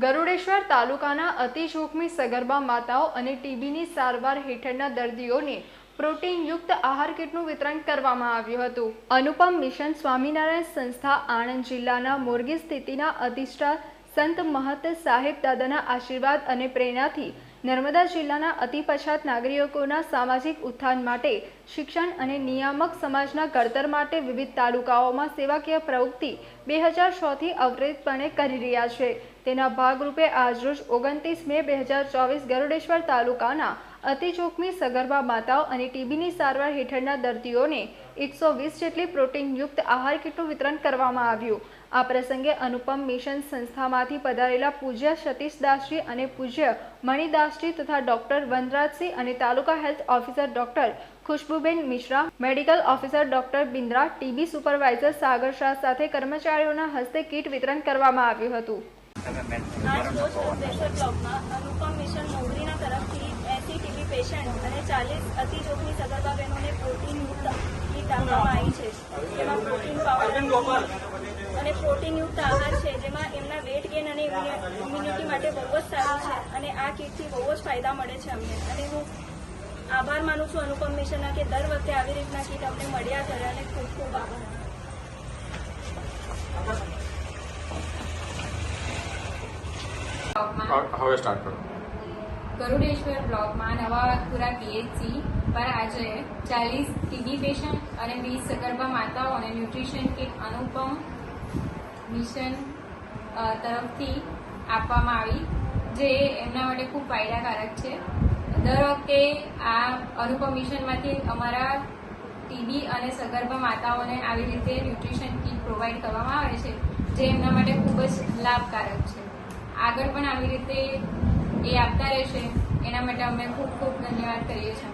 ગરુડેશ્વર તાલુકાના અતિ જોખમી સગર્ભા માતાઓ અને ટીબીની સારવાર હેઠળના દર્દીઓને પ્રોટીનયુક્ત આહાર કીટનું વિતરણ કરવામાં આવ્યું હતું. અનુપમ મિશન સ્વામિનારાયણ સંસ્થા આણંદ જિલ્લાના મોરગી સ્થિતિના અધિષ્ઠા સંત મહત સાહેબ દાદાના આશીર્વાદ અને પ્રેરણાથી નર્મદા જિલ્લાના અતિ પછાત નાગરિકોના સામાજિક ઉત્થાન માટે, શિક્ષણ અને નિયામક સમાજના ઘડતર માટે વિવિધ તાલુકાઓમાં સેવાકીય પ્રવૃત્તિ બે હજાર છથી અવરેતપણે કરી રહ્યા છે. તેના ભાગરૂપે આજરોજ ઓગણત્રીસ મે બે હજાર ચોવીસ ગરુડેશ્વર તાલુકાના અતિ જોખમી સગર્ભા માતાઓ અને ટીબીની સારવાર હેઠળના દર્દીઓને એકસો વીસ જેટલી પ્રોટીનયુક્ત આહાર કીટનું વિતરણ કરવામાં આવ્યું. આ પ્રસંગે અનુપમ મિશન સંસ્થામાંથી પધારેલા પૂજ્ય સતીશદાસજી અને પૂજ્ય મણિદાસજી તથા ડોક્ટર વનરાજસિંહ અને taluka health officer doctor Khushbuben Mishra, medical officer doctor Bindra TB supervisor Sagar Shah સાથે કર્મચારીઓના હસ્તે કીટ વિતરણ કરવામાં આવ્યું હતું. અનુપમ મિશન મોગરીના તરફથી એસી ટીબી પેશન્ટ અને ચાલીસ અતિ જોખમી સગર્ભા બહેનોને પ્રોટીનયુક્ત આપવામાં આવી છે. જેમાં પ્રોટીન પાવડર અને પ્રોટીનયુક્ત આહાર છે. જેમાં એમના વેટ ગેન અને ઇમ્યુનિટી માટે બહુ જ સારું છે. અને આ કીટથી બહુ જ ફાયદા મળે છે અમને. અને હું આભાર માનું છું અનુપમ મિશનના કે દર વખતે આવી રીતના કીટ અમને મળ્યા કરે અને ખૂબ ખૂબ આભાર. હવે સ્ટાર્ટ કરો. ગરુડેશ્વર બ્લોકમાં નવાપુરા પીએચસી પર આજે ચાલીસ ટીબી પેશન્ટ અને વીસ સગર્ભા માતાઓ અને ન્યુટ્રિશન કિટ અનુપમ મિશન તરફથી આપવામાં આવી, જે એમના માટે ખૂબ ફાયદાકારક છે. દર વખતે આ અનુપમ મિશનમાંથી અમારા ટીબી અને સગર્ભા માતાઓને આવી રીતે ન્યુટ્રિશન કિટ પ્રોવાઈડ કરવામાં આવે છે, જે એમના માટે ખૂબ જ લાભકારક છે. આગળ પણ આવી રીતે એ આપતા રહેશે. એના માટે અમે ખૂબ ખૂબ ધન્યવાદ કરીએ છીએ.